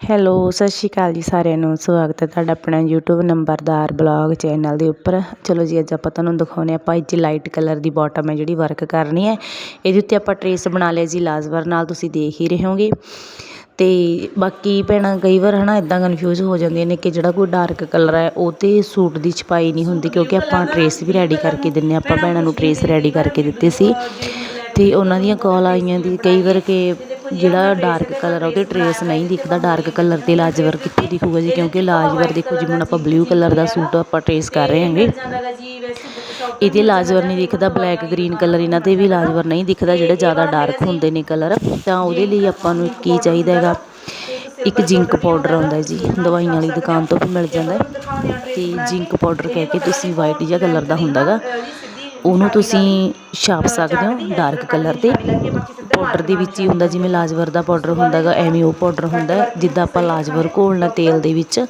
Hello, ਸਤਿ ਸ਼੍ਰੀ ਅਕਾਲ ਜੀ ਸਾਰਿਆਂ ਨੂੰ। ਸਵਾਗਤ ਹੈ ਤੁਹਾਡਾ ਆਪਣਾ YouTube ਨੰਬਰਦਾਰ ਬਲੌਗ ਚੈਨਲ ਦੇ ਉੱਪਰ। ਚਲੋ ਜੀ, ਅੱਜ ਆਪਾਂ ਤੁਹਾਨੂੰ ਦਿਖਾਉਂਦੇ ਆਪਾਂ ਇੱਥੇ ਲਾਈਟ ਕਲਰ ਦੀ ਬਾਟਮ ਹੈ ਜਿਹੜੀ ਵਰਕ ਕਰਨੀ ਹੈ। ਇਹਦੇ ਉੱਤੇ ਆਪਾਂ ਟਰੇਸ ਬਣਾ ਲਿਆ ਜੀ ਲਾਜ਼ਵਰ ਨਾਲ ਤੁਸੀਂ ਦੇਖ ਹੀ ਰਹੇ ਹੋਗੇ। ਤੇ ਬਾਕੀ ਭੈਣਾਂ, ਕਈ ਵਾਰ ਹਨਾ ਇਦਾਂ ਕਨਫਿਊਜ਼ ਹੋ ਜਾਂਦੀਆਂ ਨੇ ਕਿ ਜਿਹੜਾ ਕੋਈ ਡਾਰਕ ਕਲਰ ਹੈ, ਉਹ ਤੇ ਸੂਟ ਦੀ ਛਪਾਈ ਨਹੀਂ ਹੁੰਦੀ ਕਿਉਂਕਿ ਆਪਾਂ ਟਰੇਸ ਵੀ ਰੈਡੀ ਕਰਕੇ ਦਿੰਨੇ ਆਪਾਂ ਭੈਣਾਂ ਨੂੰ ਟਰੇਸ ਰੈਡੀ ਕਰਕੇ ਦਿੱਤੇ ਸੀ। ਤੇ ਉਹਨਾਂ ਦੀਆਂ ਕਾਲ ਆਈਆਂ ਦੀ, ਕਈ ਵਾਰ ਕਿ ਜਿਹੜਾ ਡਾਰਕ ਕਲਰ ਆ, ਉਹਦੇ ਟਰੇਸ ਨਹੀਂ ਦਿਖਦਾ ਡਾਰਕ ਕਲਰ ਤੇ ਲਾਜਵਰ ਕਿੱਥੇ ਦਿਖੂਗਾ ਜੀ? ਕਿਉਂਕਿ ਲਾਜਵਰ ਦੇਖੋ ਜਿਵੇਂ ਹੁਣ ਆਪਾਂ ਬਲੂ ਕਲਰ ਦਾ ਸੂਟ ਆਪਾਂ ਟਰੇਸ ਕਰ ਰਹੇ ਹਾਂਗੇ। ਇਹਦੇ ਲਾਜਵਰ ਨਹੀਂ ਦਿਖਦਾ ਬਲੈਕ ਗ੍ਰੀਨ ਕਲਰ ਇਹਨਾਂ ਤੇ ਵੀ ਲਾਜਵਰ ਨਹੀਂ ਦਿਖਦਾ, ਜਿਹੜੇ ਜ਼ਿਆਦਾ ਡਾਰਕ ਹੁੰਦੇ ਨੇ ਕਲਰ ਤਾਂ ਉਹਦੇ ਲਈ ਆਪਾਂ ਨੂੰ ਕੀ ਚਾਹੀਦਾ ਹੈਗਾ? ਇੱਕ ਜਿੰਕ ਪਾਊਡਰ ਆਉਂਦਾ ਜੀ, ਦਵਾਈਆਂ ਵਾਲੀ ਦੁਕਾਨ ਤੋਂ ਵੀ ਮਿਲ ਜਾਂਦਾ ਤੇ ਜਿੰਕ ਪਾਊਡਰ ਕਹਿ ਕੇ ਤੁਸੀਂ ਵਾਈਟ ਜਿਹਾ ਕਲਰ ਦਾ ਹੁੰਦਾਗਾ ਉਹਨੂੰ ਤੁਸੀਂ ਛਾਪ ਸਕਦੇ ਹੋ ਡਾਰਕ ਕਲਰ ਤੇ। ਪਾਊਡਰ ਦੇ ਵਿੱਚ ਹੀ ਹੁੰਦਾ, ਜਿਵੇਂ ਲਾਜਵਰ ਦਾ ਪਾਊਡਰ ਹੁੰਦਾਗਾ ਐਵੇਂ ਉਹ ਪਾਊਡਰ ਹੁੰਦਾ ਜਿੱਦਾਂ ਆਪਾਂ ਲਾਜਵਰ ਘੋਲਣਾ ਤੇਲ ਦੇ ਵਿੱਚ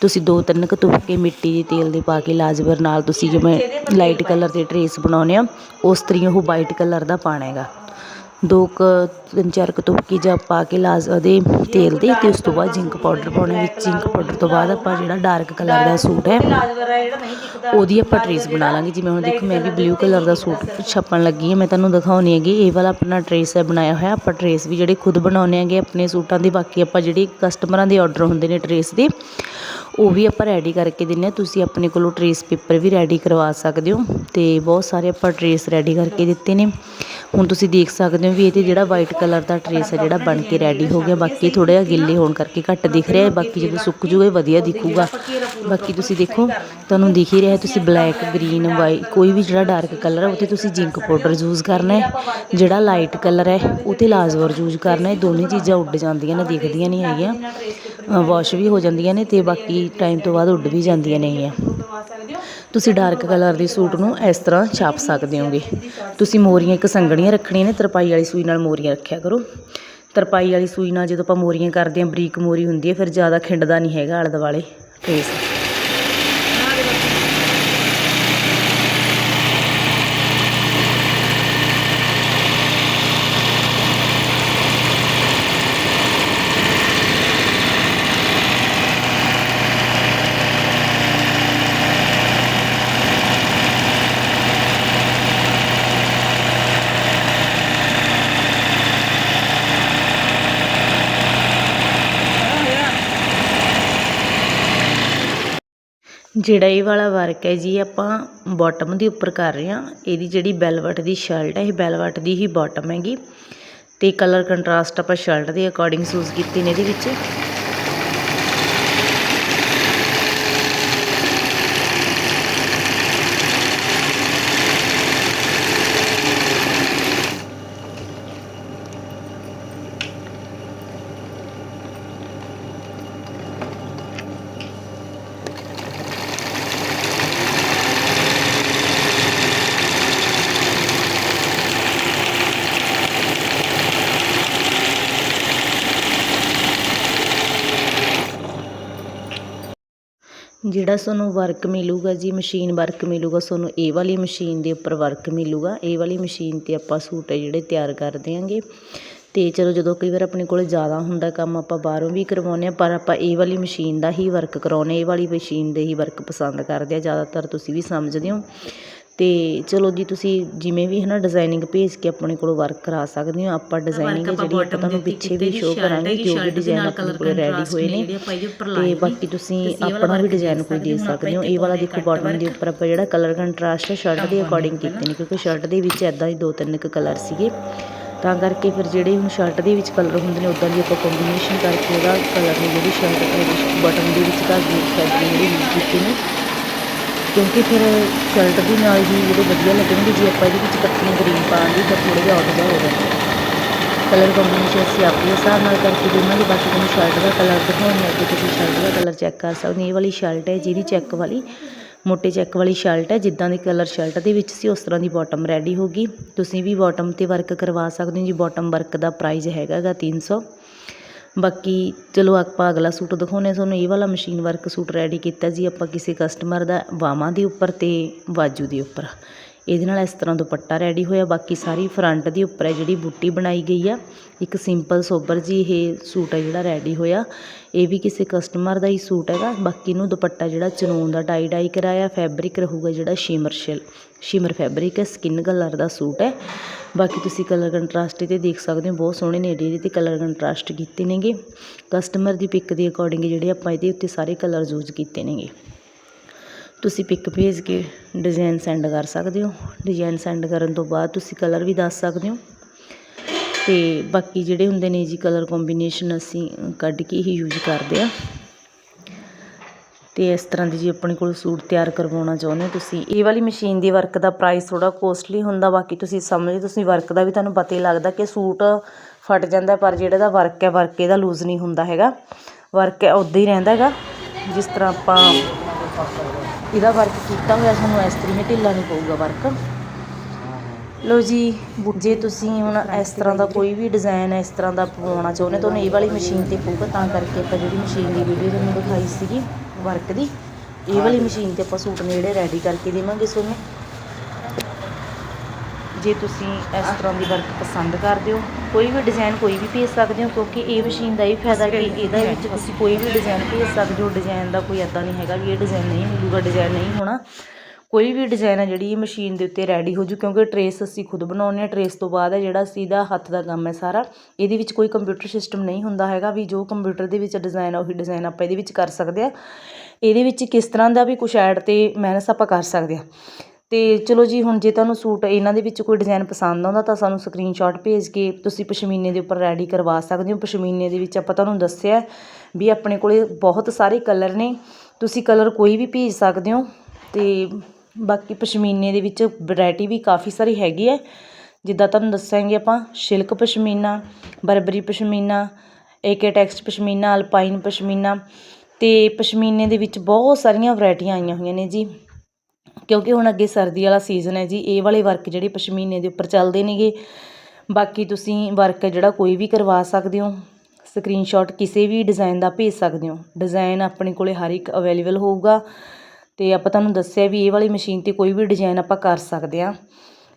ਤੁਸੀਂ ਦੋ ਤਿੰਨ ਕੁ ਤੁਪਕੇ ਮਿੱਟੀ ਦੇ ਤੇਲ ਦੇ ਪਾ ਕੇ ਲਾਜਵਰ ਨਾਲ ਤੁਸੀਂ ਜਿਵੇਂ ਲਾਈਟ ਕਲਰ ਦੇ ਟਰੇਸ ਬਣਾਉਂਦੇ ਆ, ਉਸ ਤਰੀਕੇ ਉਹ ਵਾਈਟ ਕਲਰ ਦਾ ਪਾਣਾ ਹੈਗਾ। ਦੋ ਕੁ, ਤਿੰਨ ਚਾਰ ਕੁ ਤੁਪਕੀ ਜਾਂ ਪਾ ਕੇ ਲਾਜ਼ ਉਹਦੇ ਤੇਲ ਦੇ ਅਤੇ ਉਸ ਤੋਂ ਬਾਅਦ ਜਿੰਕ ਪਾਊਡਰ ਪਾਉਣਾ ਵਿੱਚ। ਜਿੰਕ ਪਾਊਡਰ ਤੋਂ ਬਾਅਦ ਆਪਾਂ ਜਿਹੜਾ ਡਾਰਕ ਕਲਰ ਦਾ ਸੂਟ ਹੈ, ਉਹਦੀ ਆਪਾਂ ਟਰੇਸ ਬਣਾ ਲਾਂਗੇ। ਜਿਵੇਂ ਹੁਣ ਦੇਖੋ, ਮੈਂ ਵੀ ਬਲੂ ਕਲਰ ਦਾ ਸੂਟ ਛਾਪਣ ਲੱਗੀ ਹਾਂ। ਮੈਂ ਤੁਹਾਨੂੰ ਦਿਖਾਉਣੀ ਹੈਗੀ, ਇਹ ਵਾਲਾ ਆਪਣਾ ਟਰੇਸ ਹੈ, ਬਣਾਇਆ ਹੋਇਆ। ਆਪਾਂ ਟਰੇਸ ਵੀ ਜਿਹੜੇ ਖੁਦ ਬਣਾਉਂਦੇ ਹੈਗੇ, ਆਪਣੇ ਸੂਟਾਂ ਦੇ, ਬਾਕੀ ਆਪਾਂ ਜਿਹੜੀ ਕਸਟਮਰਾਂ ਦੇ ਆਰਡਰ ਹੁੰਦੇ ਨੇ ਟਰੇਸ ਦੇ, ਉਹ ਵੀ ਆਪਾਂ ਰੈਡੀ ਕਰਕੇ ਦਿੰਦੇ ਹਾਂ। ਤੁਸੀਂ ਆਪਣੇ ਕੋਲੋਂ ਟਰੇਸ ਪੇਪਰ ਵੀ ਰੈਡੀ ਕਰਵਾ ਸਕਦੇ ਹੋ। ਅਤੇ ਬਹੁਤ ਸਾਰੇ ਆਪਾਂ ਟਰੇਸ ਰੈਡੀ ਕਰਕੇ ਦਿੱਤੇ ਨੇ। ਹੁਣ ਤੁਸੀਂ ਦੇਖ ਸਕਦੇ ਹੋ ਵੀ ਇਹ 'ਤੇ ਜਿਹੜਾ ਵਾਈਟ ਕਲਰ ਦਾ ਟਰੇਸ ਹੈ, ਜਿਹੜਾ ਬਣ ਕੇ ਰੈਡੀ ਹੋ ਗਿਆ, ਬਾਕੀ ਥੋੜ੍ਹਾ ਜਿਹਾ ਗਿੱਲੇ ਹੋਣ ਕਰਕੇ ਘੱਟ ਦਿਖ ਰਿਹਾ ਹੈ, ਬਾਕੀ ਜਦੋਂ ਸੁੱਕ ਜੂਗਾ ਵਧੀਆ ਦਿਖੂਗਾ। ਬਾਕੀ ਤੁਸੀਂ ਦੇਖੋ, ਤੁਹਾਨੂੰ ਦਿਖ ਹੀ ਰਿਹਾ ਤੁਸੀਂ ਬਲੈਕ ਗ੍ਰੀਨ ਵਾਈਟ ਕੋਈ ਵੀ ਜਿਹੜਾ ਡਾਰਕ ਕਲਰ ਹੈ ਉਹ 'ਤੇ ਤੁਸੀਂ ਜਿੰਕ ਪਾਊਡਰ ਯੂਜ਼ ਕਰਨਾ ਹੈ। ਜਿਹੜਾ ਲਾਈਟ ਕਲਰ ਹੈ ਉਹ 'ਤੇ ਲਾਜ਼ਵਰ ਯੂਜ਼ ਕਰਨਾ ਹੈ। ਦੋਨੇ ਚੀਜ਼ਾਂ ਉੱਡ ਜਾਂਦੀਆਂ ਨੇ, ਦਿਖਦੀਆਂ ਨਹੀਂ ਹੈਗੀਆਂ। ਵਾਸ਼ ਵੀ ਹੋ ਜਾਂਦੀਆਂ ਨੇ ਅਤੇ ਬਾਕੀ ਟਾਈਮ ਤੋਂ ਬਾਅਦ ਉੱਡ ਵੀ ਜਾਂਦੀਆਂ ਨੇਗੀਆਂ ਤੁਸੀਂ ਡਾਰਕ ਕਲਰ ਦੇ ਸੂਟ ਨੂੰ ਇਸ ਤਰ੍ਹਾਂ ਛਾਪ ਸਕਦੇ ਹੋਗੇ। ਤੁਸੀਂ ਮੋਰੀਆਂ ਇੱਕ ਸੰਗਣੀਆਂ ਰੱਖਣੀਆਂ ਨੇ, ਤਰਪਾਈ ਵਾਲੀ ਸੂਈ ਨਾਲ ਮੋਰੀਆਂ ਰੱਖਿਆ ਕਰੋ। ਤਰਪਾਈ ਵਾਲੀ ਸੂਈ ਨਾਲ ਜਦੋਂ ਆਪਾਂ ਮੋਰੀਆਂ ਕਰਦੇ ਹਾਂ, ਬਰੀਕ ਮੋਰੀ ਹੁੰਦੀ ਹੈ, ਫਿਰ ਜ਼ਿਆਦਾ ਖਿੰਡਦਾ ਨਹੀਂ ਹੈਗਾ ਆਲੇ ਦੁਆਲੇ ਫੇਸ ਜਿਹੜਾ ਇਹ ਵਾਲਾ ਵਰਕ ਹੈ ਜੀ, ਆਪਾਂ ਬਾਟਮ ਦੇ ਉੱਪਰ ਕਰ ਰਹੇ ਹਾਂ। ਇਹਦੀ ਜਿਹੜੀ ਬੈਲਵਟ ਦੀ ਸ਼ਰਟ ਹੈ, ਇਹ ਬੈਲਵਟ ਦੀ ਹੀ ਬਾਟਮ ਹੈਗੀ। ਤੇ ਕਲਰ ਕੰਟਰਾਸਟ ਆਪਾਂ ਸ਼ਰਟ ਦੇ ਅਕੋਰਡਿੰਗ ਸੂਜ ਕੀਤੇ ਨੇ ਇਹਦੇ ਵਿੱਚ। ਜਿਹੜਾ ਤੁਹਾਨੂੰ ਵਰਕ ਮਿਲੂਗਾ ਜੀ ਮਸ਼ੀਨ ਵਰਕ ਮਿਲੂਗਾ ਤੁਹਾਨੂੰ ਇਹ ਵਾਲੀ ਮਸ਼ੀਨ ਦੇ ਉੱਪਰ ਵਰਕ ਮਿਲੂਗਾ, ਇਹ ਵਾਲੀ ਮਸ਼ੀਨ 'ਤੇ ਆਪਾਂ ਸੂਟ ਹੈ ਜਿਹੜੇ ਤਿਆਰ ਕਰ ਦਿਆਂਗੇ। ਅਤੇ ਚਲੋ ਜਦੋਂ ਕਈ ਵਾਰ ਆਪਣੇ ਕੋਲ ਜ਼ਿਆਦਾ ਹੁੰਦਾ ਕੰਮ ਆਪਾਂ ਬਾਹਰੋਂ ਵੀ ਕਰਵਾਉਂਦੇ ਹਾਂ, ਪਰ ਆਪਾਂ ਇਹ ਵਾਲੀ ਮਸ਼ੀਨ ਦਾ ਹੀ ਵਰਕ ਕਰਾਉਂਦੇ ਇਹ ਵਾਲੀ ਮਸ਼ੀਨ ਦੇ ਹੀ ਵਰਕ ਪਸੰਦ ਕਰਦੇ ਆ ਜ਼ਿਆਦਾਤਰ ਤੁਸੀਂ ਵੀ ਸਮਝਦੇ ਹੋ। ਅਤੇ ਚਲੋ ਜੀ ਤੁਸੀਂ ਜਿਵੇਂ ਵੀ ਹੈ ਨਾ ਡਿਜ਼ਾਇਨਿੰਗ ਭੇਜ ਕੇ ਆਪਣੇ ਕੋਲੋਂ ਵਰਕ ਕਰਾ ਸਕਦੇ ਹੋ ਆਪਾਂ ਡਿਜ਼ਾਇਨਿੰਗ ਜਿਹੜੀ ਆਪਾਂ ਤੁਹਾਨੂੰ ਪਿੱਛੇ ਵੀ ਸ਼ੋਅ ਕਰਾਂਗੇ ਜੋ ਵੀ ਡਿਜ਼ਾਈਨ ਆਪਣੇ ਕੋਲ ਰੈਡੀ ਹੋਏ ਨੇ ਅਤੇ ਬਾਕੀ ਤੁਸੀਂ ਆਪਣਾ ਵੀ ਡਿਜ਼ਾਈਨ ਕੋਈ ਦੇ ਸਕਦੇ ਹੋ ਇਹ ਵਾਲਾ ਦੇਖੋ ਬਾਟਮ ਦੇ ਉੱਪਰ ਆਪਾਂ ਜਿਹੜਾ ਕਲਰ ਕੰਟਰਾਸਟ ਹੈ ਸ਼ਰਟ ਦੇ ਅਕੋਰਡਿੰਗ ਕੀਤੇ ਨੇ ਕਿਉਂਕਿ ਸ਼ਰਟ ਦੇ ਵਿੱਚ ਐਦਾਂ ਹੀ ਦੋ ਤਿੰਨ ਕੁ ਕਲਰ ਸੀਗੇ। ਤਾਂ ਕਰਕੇ ਫਿਰ ਜਿਹੜੇ ਹੁਣ ਸ਼ਰਟ ਦੇ ਵਿੱਚ ਕਲਰ ਹੁੰਦੇ ਨੇ ਉੱਦਾਂ ਦੀ ਆਪਾਂ ਕੰਬੀਨੇਸ਼ਨ ਕਰਕੇ ਉਹਦਾ ਕਲਰ ਨੇ ਜਿਹੜੀ ਸ਼ਰਟ ਬਟਨ ਦੇ ਵਿੱਚ ਘਰ ਦੀ ਜਿਹੜੇ ਕੀਤੇ ਨੇ ਕਿਉਂਕਿ ਫਿਰ ਸ਼ਰਟ ਦੇ ਨਾਲ ਹੀ ਜਿਹੜੇ ਵਧੀਆ ਲੱਗਣਗੇ, ਜੇ ਆਪਾਂ ਇਹਦੇ ਵਿੱਚ ਪੱਤੀਆਂ ਗਰੀਨ ਪਾਵਾਂਗੇ ਤਾਂ ਥੋੜ੍ਹਾ ਜਿਹਾ ਆਊਟ ਜਿਹਾ ਹੋ ਜਾਂਦਾ ਕਲਰ ਕੰਬੀਨੇਸ਼ਨ ਅਸੀਂ ਆਪਣੇ ਹਿਸਾਬ ਨਾਲ ਕਰਕੇ ਦੋਨਾਂ ਬਾਕੀ ਤੁਹਾਨੂੰ ਸ਼ਰਟ ਦਾ ਕਲਰ ਦਿਖਾਉਣੀ ਹੈ ਕਿ ਤੁਸੀਂ ਸ਼ਰਟ ਦਾ ਕਲਰ ਚੈੱਕ ਕਰ ਸਕਦੇ ਹੋ। ਇਹ ਵਾਲੀ ਸ਼ਰਟ ਹੈ, ਜਿਹਦੀ ਚੈੱਕ ਵਾਲੀ, ਮੋਟੇ ਚੈੱਕ ਵਾਲੀ ਸ਼ਰਟ ਹੈ, ਜਿੱਦਾਂ ਦੀ ਕਲਰ ਸ਼ਰਟ ਦੇ ਵਿੱਚ ਸੀ, ਉਸ ਤਰ੍ਹਾਂ ਦੀ ਬਾਟਮ ਰੈਡੀ ਹੋਗੀ ਤੁਸੀਂ ਵੀ ਬਾਟਮ 'ਤੇ ਵਰਕ ਕਰਵਾ ਸਕਦੇ ਹੋ ਜੀ ਬਾਟਮ ਵਰਕ ਦਾ ਪ੍ਰਾਈਸ ਹੈਗਾ ਗਾ ਤਿੰਨ ਸੌ। ਬਾਕੀ ਚਲੋ ਆਪਾਂ ਅਗਲਾ ਸੂਟ ਦਿਖਾਉਂਦੇ ਤੁਹਾਨੂੰ ਇਹ ਵਾਲਾ ਮਸ਼ੀਨ ਵਰਕ ਸੂਟ ਰੈਡੀ ਕੀਤਾ ਜੀ ਆਪਾਂ ਕਿਸੇ ਕਸਟਮਰ ਦਾ ਬਾਹਾਂ ਦੇ ਉੱਪਰ ਅਤੇ ਬਾਜੂ ਦੇ ਉੱਪਰ। ਇਹਦੇ ਨਾਲ ਇਸ ਤਰ੍ਹਾਂ ਦੁਪੱਟਾ ਰੈਡੀ ਹੋਇਆ। ਬਾਕੀ ਸਾਰੀ ਫਰੰਟ ਦੀ ਉੱਪਰ ਹੈ ਜਿਹੜੀ ਬੂਟੀ ਬਣਾਈ ਗਈ ਆ। ਇੱਕ ਸਿੰਪਲ ਸੋਬਰ ਜੀ ਇਹ ਸੂਟ ਹੈ ਜਿਹੜਾ ਰੈਡੀ ਹੋਇਆ। ਇਹ ਵੀ ਕਿਸੇ ਕਸਟਮਰ ਦਾ ਹੀ ਸੂਟ ਹੈਗਾ। ਬਾਕੀ ਨੂੰ ਦੁਪੱਟਾ ਜਿਹੜਾ ਚਨੂਨ ਦਾ ਡਾਈ ਡਾਈ ਕਰਾਇਆ। ਫੈਬਰਿਕ ਰਹੂਗਾ ਜਿਹੜਾ ਸ਼ਿਮਰ ਸ਼ਿਲ ਸ਼ਿਮਰ ਫੈਬਰਿਕ ਹੈ। ਸਕਿਨ ਕਲਰ ਦਾ ਸੂਟ ਹੈ। ਬਾਕੀ ਤੁਸੀਂ ਕਲਰ ਕੰਟਰਾਸਟ ਇਹਦੇ ਦੇਖ ਸਕਦੇ ਹੋ। ਬਹੁਤ ਸੋਹਣੇ ਨੇ ਇਹਦੇ ਤੇ ਕਲਰ ਕੰਟਰਾਸਟ ਕੀਤੇ ਨੇਗੇ। ਕਸਟਮਰ ਦੀ ਪਿਕ ਦੇ ਅਕੋਰਡਿੰਗ ਜਿਹੜੇ ਆਪਾਂ ਇਹਦੇ ਉੱਤੇ ਸਾਰੇ ਕਲਰ ਯੂਜ਼ ਕੀਤੇ ਨੇਗੇ। ਤੁਸੀਂ ਪਿੱਕ ਭੇਜ ਕੇ ਡਿਜ਼ਾਇਨ ਸੈਂਡ ਕਰ ਸਕਦੇ ਹੋ। ਡਿਜ਼ਾਇਨ ਸੈਂਡ ਕਰਨ ਤੋਂ ਬਾਅਦ ਤੁਸੀਂ ਕਲਰ ਵੀ ਦੱਸ ਸਕਦੇ ਹੋ। ਅਤੇ ਬਾਕੀ ਜਿਹੜੇ ਹੁੰਦੇ ਨੇ ਜੀ ਕਲਰ ਕੰਬੀਨੇਸ਼ਨ ਅਸੀਂ ਕੱਢ ਕੇ ਹੀ ਯੂਜ਼ ਕਰਦੇ ਆ। ਤੇ ਇਸ ਤਰ੍ਹਾਂ ਦੀ ਜੀ ਆਪਣੇ ਕੋਲ ਸੂਟ ਤਿਆਰ ਕਰਵਾਉਣਾ ਚਾਹੁੰਦੇ ਹੋ ਤੁਸੀਂ। ਇਹ ਵਾਲੀ ਮਸ਼ੀਨ ਦੀ ਵਰਕ ਦਾ ਪ੍ਰਾਈਸ ਥੋੜਾ ਕੋਸਟਲੀ ਹੁੰਦਾ, ਬਾਕੀ ਤੁਸੀਂ ਸਮਝ ਤੁਸੀਂ ਵਰਕ ਦਾ ਵੀ ਤੁਹਾਨੂੰ ਪਤਾ ਹੀ ਲੱਗਦਾ ਕਿ ਸੂਟ ਫਟ ਜਾਂਦਾ, ਪਰ ਜਿਹੜਾ ਦਾ ਵਰਕ ਹੈ ਵਰਕ ਇਹਦਾ ਲੂਜ਼ ਨਹੀਂ ਹੁੰਦਾ ਹੈਗਾ। ਵਰਕ ਹੈ, ਉੱਦਾਂ ਹੀ ਰਹਿੰਦਾ ਹੈਗਾ। ਜਿਸ ਤਰ੍ਹਾਂ ਆਪਾਂ ਇਹਦਾ ਵਰਕ ਕੀਤਾ ਹੋਇਆ ਤੁਹਾਨੂੰ ਇਸ ਤਰੀਕੇ ਢਿੱਲਾ ਨਹੀਂ ਪਊਗਾ ਵਰਕ ਲੋ ਜੀ ਜੇ ਤੁਸੀਂ ਹੁਣ ਇਸ ਤਰ੍ਹਾਂ ਦਾ ਕੋਈ ਵੀ ਡਿਜ਼ਾਈਨ ਇਸ ਤਰ੍ਹਾਂ ਦਾ ਪਵਾਉਣਾ ਚਾਹੁੰਦੇ ਤੁਹਾਨੂੰ ਇਹ ਵਾਲੀ ਮਸ਼ੀਨ ਤੇ ਪਊਗਾ ਤਾਂ ਕਰਕੇ ਆਪਾਂ ਜਿਹੜੀ ਮਸ਼ੀਨ ਦੀ ਵੀਡੀਓ ਤੁਹਾਨੂੰ ਦਿਖਾਈ ਸੀਗੀ ਵਰਕ ਦੀ ਇਹ ਵਾਲੀ ਮਸ਼ੀਨ ਤੇ ਆਪਾਂ ਸੂਟ ਨੇ ਜਿਹੜੇ ਰੈਡੀ ਕਰਕੇ ਦੇਵਾਂਗੇ ਤੁਹਾਨੂੰ ਜੇ ਤੁਸੀਂ ਇਸ ਤਰ੍ਹਾਂ ਦੀ ਵਰਕ ਪਸੰਦ ਕਰਦੇ ਹੋ ਕੋਈ ਵੀ ਡਿਜ਼ਾਈਨ ਕੋਈ ਵੀ ਭੇਜ ਸਕਦੇ ਹੋ ਕਿਉਂਕਿ ਇਹ ਮਸ਼ੀਨ ਦਾ ਇਹ ਫਾਇਦਾ ਕਿ ਇਹਦੇ ਵਿੱਚ ਤੁਸੀਂ ਕੋਈ ਵੀ ਡਿਜ਼ਾਈਨ ਭੇਜ ਸਕਦੇ ਹੋ ਡਿਜ਼ਾਈਨ ਦਾ ਕੋਈ ਐਦਾਂ ਨਹੀਂ ਹੈਗਾ ਵੀ ਇਹ ਡਿਜ਼ਾਈਨ ਨਹੀਂ ਮਿਲੂਗਾ ਡਿਜ਼ਾਈਨ ਨਹੀਂ ਹੋਣਾ। ਕੋਈ ਵੀ ਡਿਜ਼ਾਈਨ ਹੈ ਜਿਹੜੀ ਇਹ ਮਸ਼ੀਨ ਦੇ ਉੱਤੇ ਰੈਡੀ ਹੋ ਜੂ ਕਿਉਂਕਿ ਟਰੇਸ ਅਸੀਂ ਖੁਦ ਬਣਾਉਂਦੇ ਹਾਂ ਟਰੇਸ ਤੋਂ ਬਾਅਦ ਹੈ ਜਿਹੜਾ ਅਸੀਂ ਇਹਦਾ ਹੱਥ ਦਾ ਕੰਮ ਹੈ ਸਾਰਾ ਇਹਦੇ ਵਿੱਚ ਕੋਈ ਕੰਪਿਊਟਰ ਸਿਸਟਮ ਨਹੀਂ ਹੁੰਦਾ ਹੈਗਾ ਵੀ ਜੋ ਕੰਪਿਊਟਰ ਦੇ ਵਿੱਚ ਡਿਜ਼ਾਈਨ ਆ ਉਹੀ ਡਿਜ਼ਾਈਨ ਆਪਾਂ ਇਹਦੇ ਵਿੱਚ ਕਰ ਸਕਦੇ ਆ ਇਹਦੇ ਵਿੱਚ ਕਿਸ ਤਰ੍ਹਾਂ ਦਾ ਵੀ ਕੁਛ ਐਡ ਤੇ ਮੈਨਸ ਆਪਾਂ ਕਰ ਸਕਦੇ ਆ ਅਤੇ ਚਲੋ ਜੀ, ਹੁਣ ਜੇ ਤੁਹਾਨੂੰ ਸੂਟ ਇਹਨਾਂ ਦੇ ਵਿੱਚ ਕੋਈ ਡਿਜ਼ਾਇਨ ਪਸੰਦ ਆਉਂਦਾ ਤਾਂ ਸਾਨੂੰ ਸਕਰੀਨਸ਼ਾਟ ਭੇਜ ਕੇ ਤੁਸੀਂ ਪਸ਼ਮੀਨੇ ਦੇ ਉੱਪਰ ਰੈਡੀ ਕਰਵਾ ਸਕਦੇ ਹੋ। ਪਸ਼ਮੀਨੇ ਦੇ ਵਿੱਚ ਆਪਾਂ ਤੁਹਾਨੂੰ ਦੱਸਿਆ ਵੀ ਆਪਣੇ ਕੋਲੇ ਬਹੁਤ ਸਾਰੇ ਕਲਰ ਨੇ। ਤੁਸੀਂ ਕਲਰ ਕੋਈ ਵੀ ਭੇਜ ਸਕਦੇ ਹੋ ਅਤੇ ਬਾਕੀ ਪਸ਼ਮੀਨੇ ਦੇ ਵਿੱਚ ਵੈਰਾਈਟੀ ਵੀ ਕਾਫੀ ਸਾਰੀ ਹੈਗੀ ਹੈ। ਜਿੱਦਾਂ ਤੁਹਾਨੂੰ ਦੱਸਾਂਗੇ ਆਪਾਂ ਸ਼ਿਲਕ ਪਸ਼ਮੀਨਾ ਬਰਬਰੀ ਪਸ਼ਮੀਨਾ ਏਕੇ ਟੈਕਸਟ ਪਸ਼ਮੀਨਾ ਅਲਪਾਈਨ ਪਸ਼ਮੀਨਾ ਤੇ ਪਸ਼ਮੀਨੇ ਦੇ ਵਿੱਚ ਬਹੁਤ ਸਾਰੀਆਂ ਵੈਰਾਈਟੀਆਂ ਆਈਆਂ ਹੋਈਆਂ ਨੇ ਜੀ। ਕਿਉਂਕਿ ਹੁਣ ਅੱਗੇ ਸਰਦੀ ਵਾਲਾ ਸੀਜ਼ਨ ਹੈ ਜੀ, ਇਹ ਵਾਲੇ ਵਰਕ ਜਿਹੜੇ ਪਸ਼ਮੀਨੇ ਦੇ ਉੱਪਰ ਚੱਲਦੇ ਨੇਗੇ। ਬਾਕੀ ਤੁਸੀਂ ਵਰਕ ਜਿਹੜਾ ਕੋਈ ਵੀ ਕਰਵਾ ਸਕਦੇ ਹੋ ਸਕਰੀਨਸ਼ਾਟ ਕਿਸੇ ਵੀ ਡਿਜ਼ਾਈਨ ਦਾ ਭੇਜ ਸਕਦੇ ਹੋ। ਡਿਜ਼ਾਈਨ ਆਪਣੇ ਕੋਲੇ ਹਰ ਇੱਕ ਅਵੇਲੇਬਲ ਹੋਊਗਾ ਤੇ ਆਪਾਂ ਤੁਹਾਨੂੰ ਦੱਸਿਆ ਵੀ ਇਹ ਵਾਲੀ ਮਸ਼ੀਨ ਤੇ ਕੋਈ ਵੀ ਡਿਜ਼ਾਈਨ ਆਪਾਂ ਕਰ ਸਕਦੇ ਆ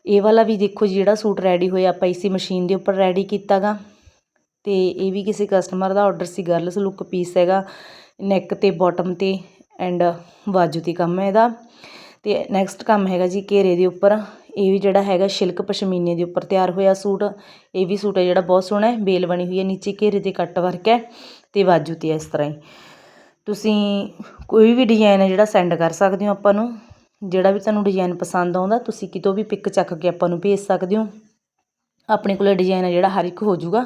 ਇਹ ਵਾਲਾ ਵੀ ਦੇਖੋ ਜੀ, ਜਿਹੜਾ ਸੂਟ ਰੈਡੀ ਹੋਇਆ, ਆਪਾਂ ਇਸੇ ਮਸ਼ੀਨ ਦੇ ਉੱਪਰ ਰੈਡੀ ਕੀਤਾਗਾ। ਤੇ ਇਹ ਵੀ ਕਿਸੇ ਕਸਟਮਰ ਦਾ ਆਰਡਰ ਸੀ ਗਰਲਸ ਲੁੱਕ ਪੀਸ ਹੈਗਾ ਨੈਕ ਤੇ ਬਾਟਮ ਤੇ ਐਂਡ ਬਾਜੂ ਤੇ ਕੰਮ ਹੈ ਇਹਦਾ। ਅਤੇ ਨੈਕਸਟ ਕੰਮ ਹੈਗਾ ਜੀ ਘੇਰੇ ਦੇ ਉੱਪਰ। ਇਹ ਵੀ ਜਿਹੜਾ ਹੈਗਾ ਸ਼ਿਲਕ ਪਸ਼ਮੀਨੇ ਦੇ ਉੱਪਰ ਤਿਆਰ ਹੋਇਆ ਸੂਟ। ਇਹ ਵੀ ਸੂਟ ਹੈ ਜਿਹੜਾ ਬਹੁਤ ਸੋਹਣਾ ਹੈ, ਬੇਲ ਬਣੀ ਹੋਈ ਹੈ, ਨੀਚੇ ਘੇਰੇ ਤੇ ਕੱਟ ਵਰਕ ਹੈ ਅਤੇ ਬਾਜੂ ਤੇ ਇਸ ਤਰ੍ਹਾਂ ਹੀ। ਤੁਸੀਂ ਕੋਈ ਵੀ ਡਿਜ਼ਾਈਨ ਹੈ ਜਿਹੜਾ ਸੈਂਡ ਕਰ ਸਕਦੇ ਹੋ ਆਪਾਂ ਨੂੰ, ਜਿਹੜਾ ਵੀ ਤੁਹਾਨੂੰ ਡਿਜ਼ਾਈਨ ਪਸੰਦ ਆਉਂਦਾ, ਤੁਸੀਂ ਕਿਤੋਂ ਵੀ ਪਿਕ ਚੱਕ ਕੇ ਆਪਾਂ ਨੂੰ ਭੇਜ ਸਕਦੇ ਹੋ। ਆਪਣੇ ਕੋਲ ਡਿਜ਼ਾਈਨ ਹੈ ਜਿਹੜਾ ਹਰ ਇੱਕ ਹੋ ਜਾਊਗਾ।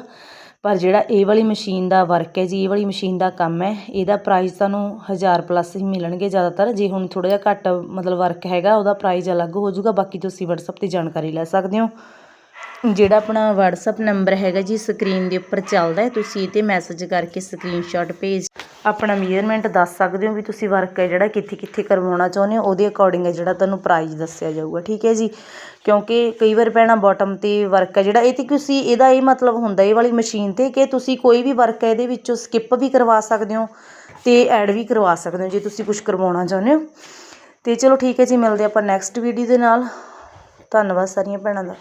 ਪਰ ਜਿਹੜਾ ਇਹ ਵਾਲੀ ਮਸ਼ੀਨ ਦਾ ਵਰਕ ਹੈ ਜੀ, ਇਹ ਵਾਲੀ ਮਸ਼ੀਨ ਦਾ ਕੰਮ ਹੈ, ਇਹਦਾ ਪ੍ਰਾਈਜ਼ ਤੁਹਾਨੂੰ ਹਜ਼ਾਰ ਪਲੱਸ ਹੀ ਮਿਲਣਗੇ ਜ਼ਿਆਦਾਤਰ। ਜੇ ਹੁਣ ਥੋੜ੍ਹਾ ਜਿਹਾ ਘੱਟ ਮਤਲਬ ਵਰਕ ਹੈਗਾ, ਉਹਦਾ ਪ੍ਰਾਈਜ਼ ਅਲੱਗ ਹੋ ਜਾਊਗਾ, ਬਾਕੀ ਤੁਸੀਂ ਵਟਸਐਪ ਤੇ ਜਾਣਕਾਰੀ ਲੈ ਸਕਦੇ ਹੋ। ਜਿਹੜਾ ਆਪਣਾ ਵਟਸਐਪ ਨੰਬਰ ਹੈਗਾ ਜੀ ਸਕਰੀਨ ਦੇ ਉੱਪਰ ਚੱਲਦਾ ਹੈ, ਤੁਸੀਂ ਇਹ 'ਤੇ ਮੈਸੇਜ ਕਰਕੇ ਸਕਰੀਨਸ਼ਾਟ ਭੇਜ ਆਪਣਾ ਮੇਜਰਮੈਂਟ ਦੱਸ ਸਕਦੇ ਹੋ ਵੀ ਤੁਸੀਂ ਵਰਕ ਹੈ ਜਿਹੜਾ ਕਿੱਥੇ ਕਿੱਥੇ ਕਰਵਾਉਣਾ ਚਾਹੁੰਦੇ ਹੋ, ਉਹਦੇ ਅਕੋਰਡਿੰਗ ਹੈ ਜਿਹੜਾ ਤੁਹਾਨੂੰ ਪ੍ਰਾਈਜ਼ ਦੱਸਿਆ ਜਾਊਗਾ, ਠੀਕ ਹੈ ਜੀ? ਕਿਉਂਕਿ ਕਈ ਵਾਰ ਭੈਣਾਂ ਬਾਟਮ ਤੇ ਵਰਕ ਹੈ ਜਿਹੜਾ, ਇਹ ਤੇ ਤੁਸੀਂ, ਇਹਦਾ ਇਹ ਮਤਲਬ ਹੁੰਦਾ, ਇਹ ਵਾਲੀ ਮਸ਼ੀਨ ਤੇ ਕਿ ਤੁਸੀਂ ਕੋਈ ਵੀ ਵਰਕ ਹੈ ਇਹਦੇ ਵਿੱਚੋਂ ਸਕਿੱਪ ਵੀ ਕਰਵਾ ਸਕਦੇ ਹੋ ਅਤੇ ਐਡ ਵੀ ਕਰਵਾ ਸਕਦੇ ਹੋ ਜੇ ਤੁਸੀਂ ਕੁਝ ਕਰਵਾਉਣਾ ਚਾਹੁੰਦੇ ਹੋ। ਤੇ ਚਲੋ ਠੀਕ ਹੈ ਜੀ, ਮਿਲਦੇ ਆਪਾਂ ਨੈਕਸਟ ਵੀਡੀਓ ਦੇ ਨਾਲ। ਧੰਨਵਾਦ ਸਾਰੀਆਂ ਭੈਣਾਂ ਦਾ।